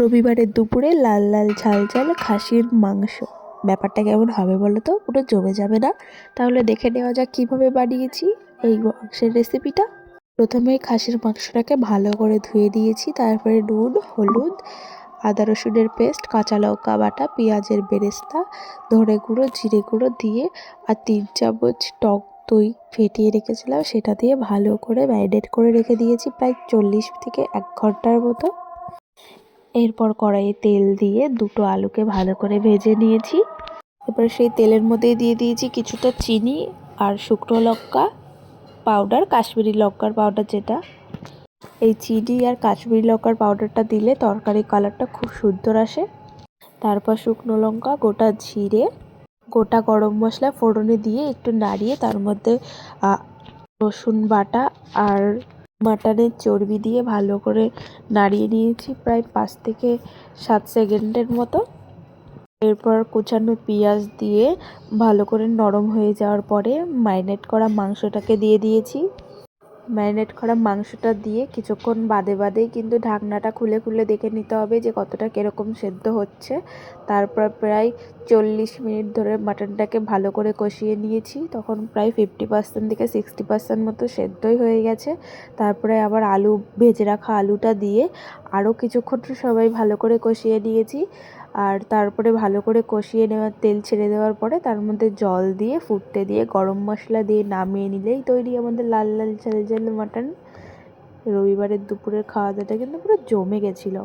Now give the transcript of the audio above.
রবিবারের দুপুরে লাল লাল ঝাল ঝাল খাসির মাংস। ব্যাপারটা কেমন হবে বলো তো? পুরো জমে যাবে না? তাহলে দেখে নেওয়া যাক কীভাবে বানিয়েছি এই মাংসের রেসিপিটা প্রথমে খাসির মাংসটাকে ভালো করে ধুয়ে দিয়েছি, তারপরে নুন, হলুদ, আদা রসুনের পেস্ট, কাঁচা লঙ্কা বাটা, পেঁয়াজের বেরেস্তা, ধনে গুঁড়ো, জিরে গুঁড়ো দিয়ে আর তিন চামচ টক দই ফেটিয়ে রেখেছিলাম। সেটা দিয়ে ভালো করে ম্যারিনেট করে রেখে দিয়েছি প্রায় চল্লিশ থেকে এক ঘণ্টার মতো। এরপর কড়াইয়ে তেল দিয়ে দুটো আলুকে ভালো করে ভেজে নিয়েছি। এবার সেই তেলের মধ্যেই দিয়ে দিয়েছি কিছুটা চিনি আর শুকনো লঙ্কা পাউডার, কাশ্মীরি লঙ্কার পাউডার যেটা। এই চিনি আর কাশ্মীরি লঙ্কার পাউডারটা দিলে তরকারি কালারটা খুব সুন্দর আসে। তারপর শুকনো লঙ্কা, গোটা জিরে, গোটা গরম মশলা ফোড়নে দিয়ে একটু নাড়িয়ে তার মধ্যে রসুন বাটা আর মাটনের চর্বি দিয়ে ভালো করে নাড়িয়ে নিয়েছি প্রায় পাঁচ থেকে সাত সেকেন্ডের মতো। এরপর কুচানো পেঁয়াজ দিয়ে ভালো করে নরম হয়ে যাওয়ার পরে মাইনেট করা মাংসটাকে দিয়ে দিয়েছি। ম্যারিনেট করা মাংসটা দিয়ে কিছুক্ষণ বাদে বাদেই কিন্তু ঢাকনাটা খুলে খুলে দেখে নিতে হবে যে কতটা কীরকম সেদ্ধ হচ্ছে। তারপর প্রায় চল্লিশ মিনিট ধরে মাটনটাকে ভালো করে কষিয়ে নিয়েছি। তখন প্রায় ফিফটি পার্সেন্ট থেকে সিক্সটি পার্সেন্ট মতো সেদ্ধই হয়ে গেছে। তারপরে আবার আলু, ভেজে রাখা আলুটা দিয়ে আরও কিছুক্ষণ সবাই ভালো করে কষিয়ে নিয়েছি। আর তারপরে ভালো করে কষিয়ে নেওয়ার তেল ছেড়ে দেওয়ার পরে তার মধ্যে জল দিয়ে, ফুটতে দিয়ে, গরম মশলা দিয়ে নামিয়ে নিলেই তৈরি আমাদের লাল লাল ঝাল ঝাল মাটন। রবিবারের দুপুরের খাওয়া দাওয়াটা কিন্তু পুরো জমে গেছিল।